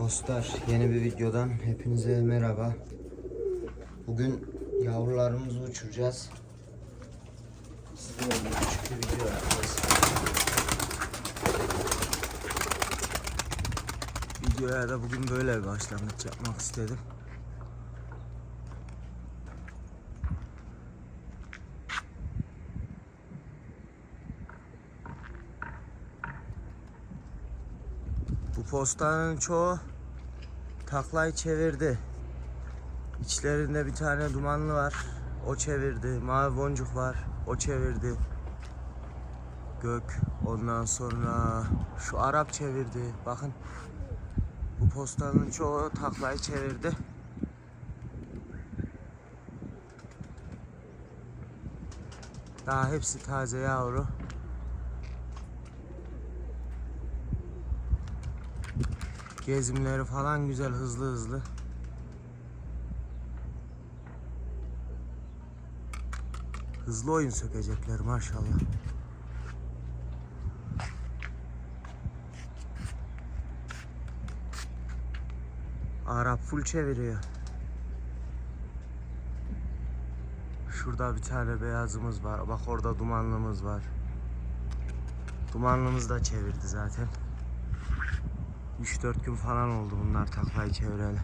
Dostlar yeni bir videodan hepinize merhaba. Bugün yavrularımızı uçuracağız. Size küçük bir video yapacağız. Videoya da bugün böyle bir başlangıç yapmak istedim. Bu postanın çoğu taklayı çevirdi. İçlerinde bir tane dumanlı var. O çevirdi. Mavi boncuk var. O çevirdi. Gök. Ondan sonra şu Arap çevirdi. Bakın. Bu postanın çoğu taklayı çevirdi. Daha hepsi taze yavru. Gezimleri falan güzel hızlı hızlı. Hızlı oyun sökecekler maşallah. Arap full çeviriyor. Şurada bir tane beyazımız var. Bak orada dumanlımız var. Dumanlımız da çevirdi zaten. 3-4 gün falan oldu bunlar taklayı çevireli.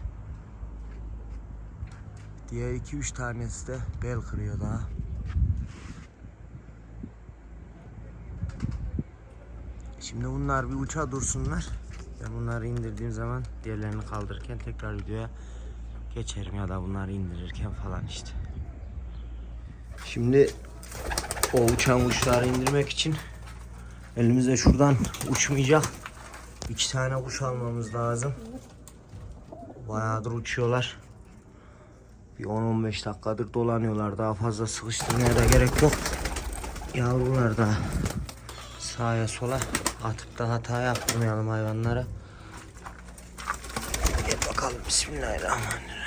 Diğer 2-3 tanesi de bel kırıyor daha. Şimdi bunlar bir uça dursunlar. Ben bunları indirdiğim zaman diğerlerini kaldırırken tekrar videoya geçerim ya da bunları indirirken falan işte. Şimdi o uçan kuşları indirmek için elimize şuradan uçmayacak İki tane kuş almamız lazım. Bayağıdır uçuyorlar. Bir 10-15 dakikadır dolanıyorlar. Daha fazla sıkıştırmaya da gerek yok. Yavrular da sağa sola atıp da hata yaptırmayalım hayvanlara. Gel bakalım. Bismillahirrahmanirrahim.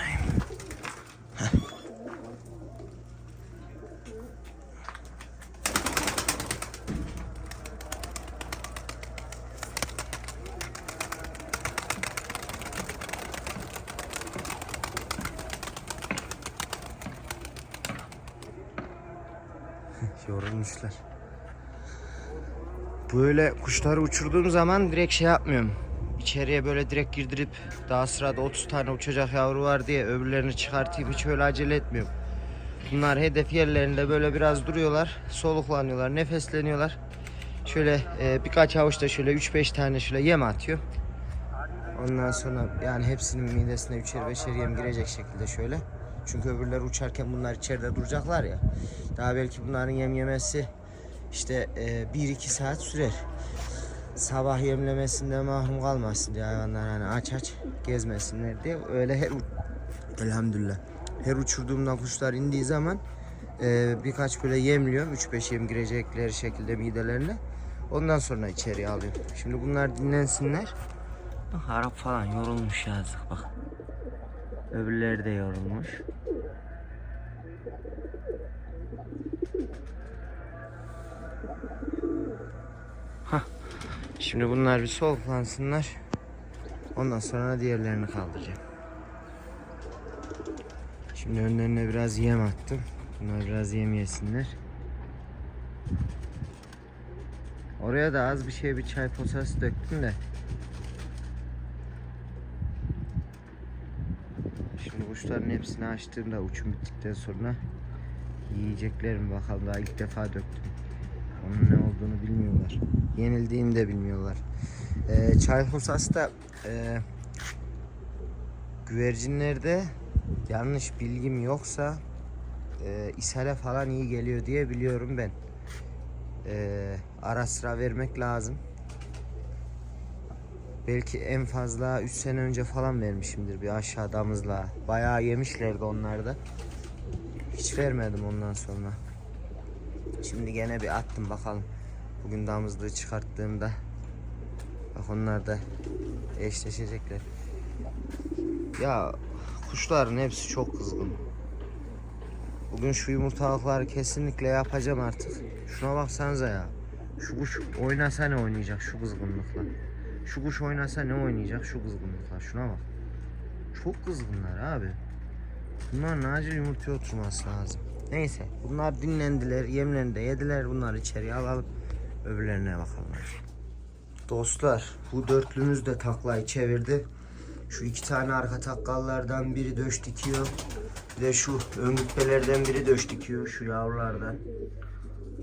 Yorulmuşlar. Böyle kuşları uçurduğum zaman direkt şey yapmıyorum. İçeriye böyle direkt girdirip daha sırada 30 tane uçacak yavru var diye öbürlerini çıkartayım hiç öyle acele etmiyorum. Bunlar hedef yerlerinde böyle biraz duruyorlar, soluklanıyorlar, nefesleniyorlar. Şöyle e, birkaç avuçta şöyle 3-5 tane şöyle yem atıyor. Ondan sonra yani hepsinin midesine üçer beşer yem girecek şekilde şöyle. Çünkü öbürleri uçarken bunlar içeride duracaklar ya. Daha belki bunların yem yemesi işte 1-2 saat sürer. Sabah yemlemesinde mahrum kalmasın diye hayvanlar hani aç aç gezmesinler diye öyle her elhamdülillah her uçurduğumda kuşlar indiği zaman e, birkaç böyle yemliyorum 3-5 yem girecekleri şekilde midelerine ondan sonra içeriye alıyorum. Şimdi bunlar dinlensinler. Bak falan yorulmuş yazık bak. Öbürleri de yorulmuş. Şimdi bunlar bir soluklansınlar. Ondan sonra diğerlerini kaldıracağım. Şimdi önlerine biraz yem attım. Bunlar biraz yem yesinler. Oraya da az bir şey bir çay posası döktüm de. Şimdi kuşların hepsini açtığımda uçum bittikten sonra yiyecekler mi bakalım daha ilk defa döktüm. Onun ne olduğunu bilmiyorlar. Yenildiğini de bilmiyorlar. Ee, çay posası da e, güvercinlerde yanlış bilgim yoksa e, ishale falan iyi geliyor diye biliyorum ben. E, ara sıra vermek lazım. Belki en fazla 3 sene önce falan vermişimdir bir aşağı damızla. Bayağı yemişlerdi onlar da. Hiç vermedim ondan sonra. Şimdi gene bir attım bakalım. Bugün damızlığı çıkarttığımda bak onlar da eşleşecekler. Ya kuşların hepsi çok kızgın. Bugün şu yumurtalıkları kesinlikle yapacağım artık. Şuna baksanıza ya. Şu kuş oynasa ne oynayacak şu kızgınlıkla. Şu kuş oynasa ne oynayacak şu kızgınlıklar şuna bak. Çok kızgınlar abi. Bunların acil yumurtaya oturması lazım. Neyse bunlar dinlendiler yemlerini de yediler bunları içeriye alalım. Öbürlerine bakalım. Dostlar bu dörtlümüz de taklayı çevirdi. Şu iki tane arka takkallardan biri döş dikiyor. Bir de şu ön gütbelerden biri döş dikiyor şu yavrulardan.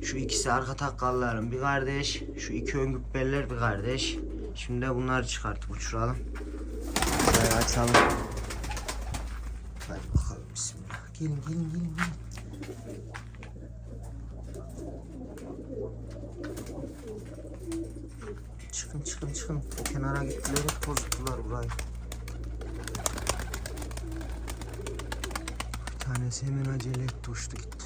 Şu ikisi arka takkalların bir kardeş. Şu iki ön gütbeler bir kardeş. Şimdi de bunları çıkartıp uçuralım. Şurayı açalım. Hadi bakalım bismillah. Gelin gelin gelin gelin. Çıkın çıkın çıkın. O kenara gittiler hep bozdular burayı. Bir tanesi hemen acele etti uçtu gitti.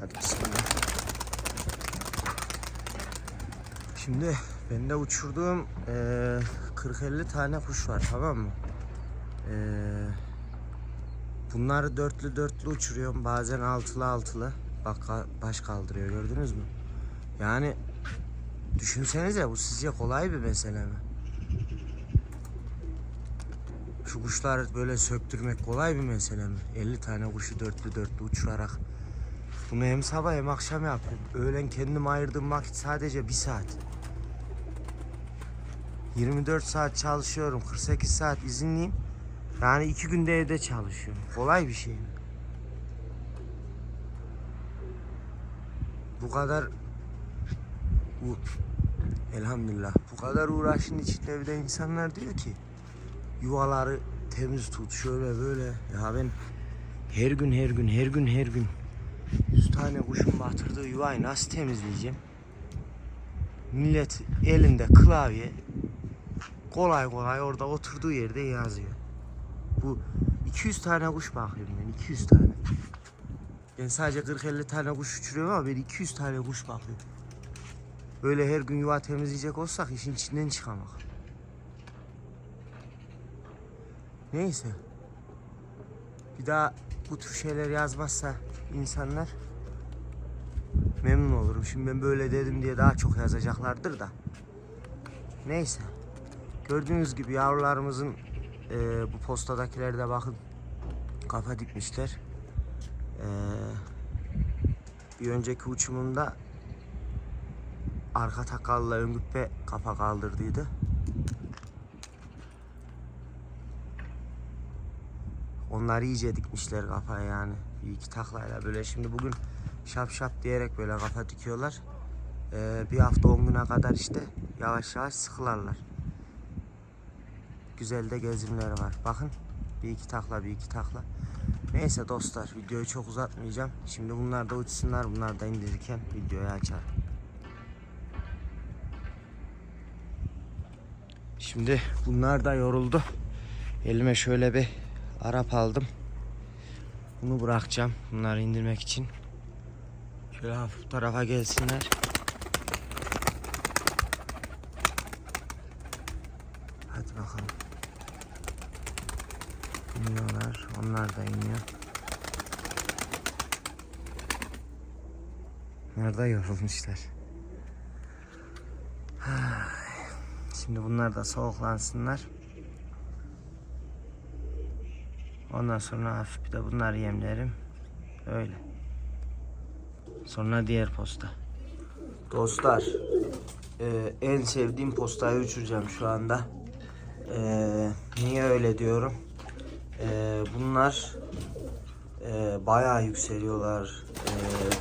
Hadi bismillah. Şimdi bende uçurduğum eee 40-50 tane kuş var tamam mı? Eee bunları dörtlü dörtlü uçuruyorum bazen altılı altılı. Bak baş kaldırıyor gördünüz mü? Yani düşünsenize bu sizce kolay bir mesele mi? Şu kuşlar böyle söktürmek kolay bir mesele mi? 50 tane kuşu dörtlü dörtlü uçurarak. Bunu hem sabah hem akşam yapıyorum. Öğlen kendim ayırdığım vakit sadece bir saat. 24 saat çalışıyorum. 48 saat izinliyim. Yani iki günde evde çalışıyorum. Kolay bir şey mi? Bu kadar elhamdülillah bu kadar uğraşın içinde bir de insanlar diyor ki yuvaları temiz tut şöyle böyle ya ben her gün her gün her gün her gün 100 tane kuşun batırdığı yuvayı nasıl temizleyeceğim? Millet elinde klavye kolay kolay orada oturduğu yerde yazıyor. Bu 200 tane kuş bakıyorum ben 200 tane. Ben sadece 40-50 tane kuş uçuruyorum ama ben 200 tane kuş bakıyorum. Böyle her gün yuva temizleyecek olsak işin içinden çıkamak. Neyse. Bir daha bu tür şeyler yazmazsa insanlar memnun olurum. Şimdi ben böyle dedim diye daha çok yazacaklardır da. Neyse. Gördüğünüz gibi yavrularımızın e, bu postadakileri de bakın kafa dikmişler. E, bir önceki uçumunda arka takallı ön güppe kafa kaldırdıydı. Onlar iyice dikmişler kafaya yani. Bir iki taklayla böyle şimdi bugün şap şap diyerek böyle kafa dikiyorlar. Ee, bir hafta on güne kadar işte yavaş yavaş sıkılarlar. Güzel de gezimleri var. Bakın bir iki takla bir iki takla. Neyse dostlar videoyu çok uzatmayacağım. Şimdi bunlar da uçsunlar. Bunlar da indirirken videoyu açarım. Şimdi bunlar da yoruldu. Elime şöyle bir Arap aldım. Bunu bırakacağım bunları indirmek için. Şöyle hafif tarafa gelsinler. Hadi bakalım. İniyorlar. Onlar da iniyor. Da yorulmuşlar. Şimdi bunlar da soğuklansınlar. Ondan sonra hafif bir de bunları yemlerim. Öyle. Sonra diğer posta. Dostlar, e, en sevdiğim postayı uçuracağım şu anda. E, niye öyle diyorum? E, bunlar e, bayağı yükseliyorlar. E,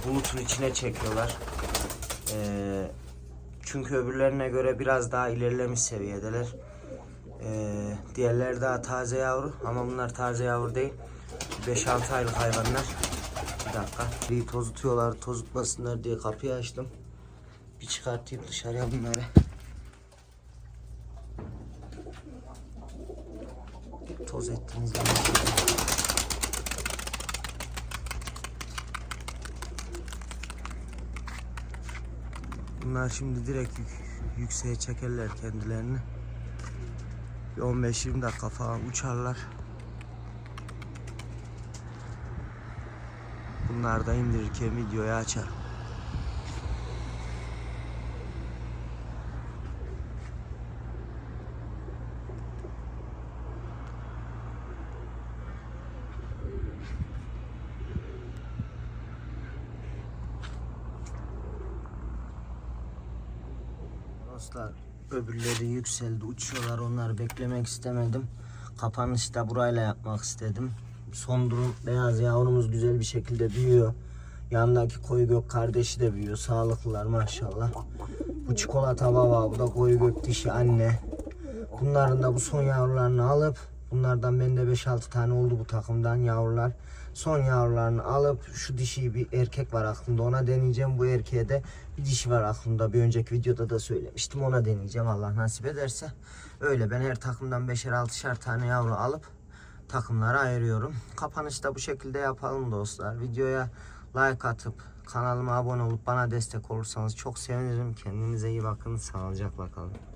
bulutun içine çekiyorlar. E, çünkü öbürlerine göre biraz daha ilerlemiş seviyedeler. Ee, diğerleri daha taze yavru ama bunlar taze yavru değil. 5-6 aylık hayvanlar. Bir dakika. Bir tozutuyorlar, tozutmasınlar diye kapıyı açtım. Bir çıkartayım dışarıya bunları. Toz ettiniz beni. Bunlar şimdi direkt yük, yükseğe çekerler kendilerini. Bir 15-20 dakika falan uçarlar. Bunları da indirirken videoyu açarım. Dostlar öbürleri yükseldi uçuyorlar onları beklemek istemedim. Kapanışı da burayla yapmak istedim. Son durum beyaz yavrumuz güzel bir şekilde büyüyor. Yanındaki koyu gök kardeşi de büyüyor. Sağlıklılar maşallah. Bu çikolata baba bu da koyu gök dişi anne. Bunların da bu son yavrularını alıp bunlardan bende 5-6 tane oldu bu takımdan yavrular. Son yavrularını alıp şu dişi bir erkek var aklımda ona deneyeceğim. Bu erkeğe de bir dişi var aklımda. Bir önceki videoda da söylemiştim. Ona deneyeceğim Allah nasip ederse. Öyle ben her takımdan 5'er 6'şer tane yavru alıp takımlara ayırıyorum. Kapanışı da bu şekilde yapalım dostlar. Videoya like atıp kanalıma abone olup bana destek olursanız çok sevinirim. Kendinize iyi bakın. Sağlıcakla kalın.